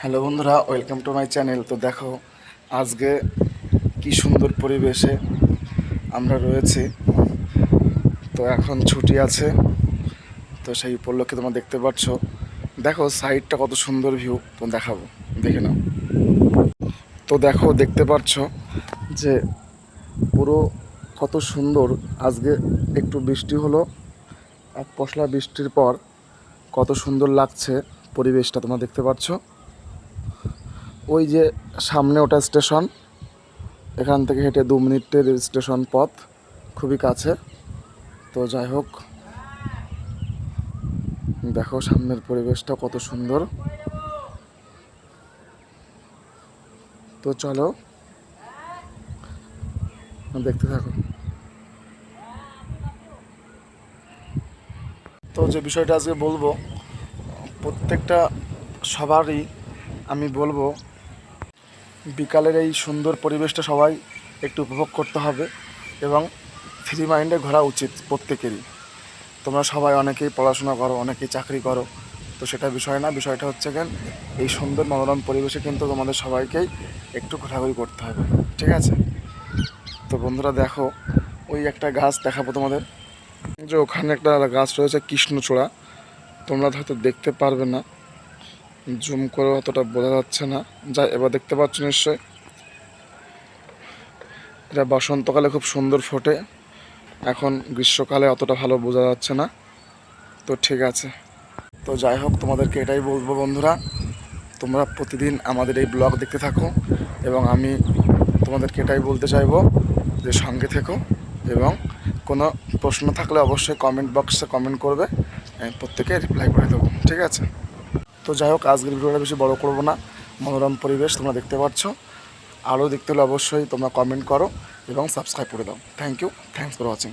Hello বন্ধুরা, welcome to my channel. তো দেখো, আজকে কি সুন্দর পরিবেশে আমরা রয়েছি। তো এখন ছুটি আছে, তো সেই উপলক্ষে তোমরা দেখতে পাচ্ছ। দেখো, সাইডটা কত সুন্দর ভিউ। তো দেখাবো, দেখে নাও। তো দেখো, দেখতে পাচ্ছ যে পুরো কত সুন্দর। আজকে একটু বৃষ্টি হলো এক পশলা বৃষ্টির পর কত সুন্দর লাগছে পরিবেশটা তোমরা দেখতে পাচ্ছ। ওই যে সামনে ওটা স্টেশন, এখান থেকে হেঁটে দু মিনিটের স্টেশন পথ, খুবই কাছে। তো যাই হোক, দেখো সামনের পরিবেশটা কত সুন্দর। তো চলো, দেখতে থাকো। তো যে বিষয়টা আজকে বলব, প্রত্যেকটা সবারই আমি বলব বিকালের এই সুন্দর পরিবেশটা সবাই একটু উপভোগ করতে হবে এবং ফ্রি মাইন্ডে ঘোরা উচিত প্রত্যেকেরই। তোমরা সবাই অনেকেই পড়াশোনা করো, অনেকেই চাকরি করো, তো সেটা বিষয় না। বিষয়টা হচ্ছে কেন, এই সুন্দর মনোরম পরিবেশে কিন্তু তোমাদের সবাইকেই একটু ঘোরাঘুরি করতে হবে, ঠিক আছে? তো বন্ধুরা দেখো, ওই একটা গাছ দেখাবো তোমাদের। যে ওখানে একটা গাছ রয়েছে কৃষ্ণচূড়া, তোমরা হয়তো দেখতে পারবে না। জুম করে অতটা বোঝা যাচ্ছে না। যা এবার দেখতে পাচ্ছ নিশ্চয় এটা বসন্তকালে খুব সুন্দর ফোটে। এখন গ্রীষ্মকালে অতটা ভালো বোঝা যাচ্ছে না। তো ঠিক আছে। তো যাই হোক, তোমাদেরকে এটাই বলব বন্ধুরা। তোমরা প্রতিদিন আমাদের এই ব্লগ দেখতে থাকো এবং আমি তোমাদেরকে এটাই বলতে চাইব যে সঙ্গে থেকো এবং কোনো প্রশ্ন থাকলে অবশ্যই কমেন্ট বক্সে কমেন্ট করবে। প্রত্যেকে রিপ্লাই করে দেবো। ঠিক আছে? তো যাই হোক, আজকের ভিডিওটা বেশি বড়ো করব না। মনোরম পরিবেশ তোমরা দেখতে পাচ্ছ। আরও দেখতে হলে অবশ্যই তোমরা কমেন্ট করো এবং সাবস্ক্রাইব করে দাও। Thank you thanks for watching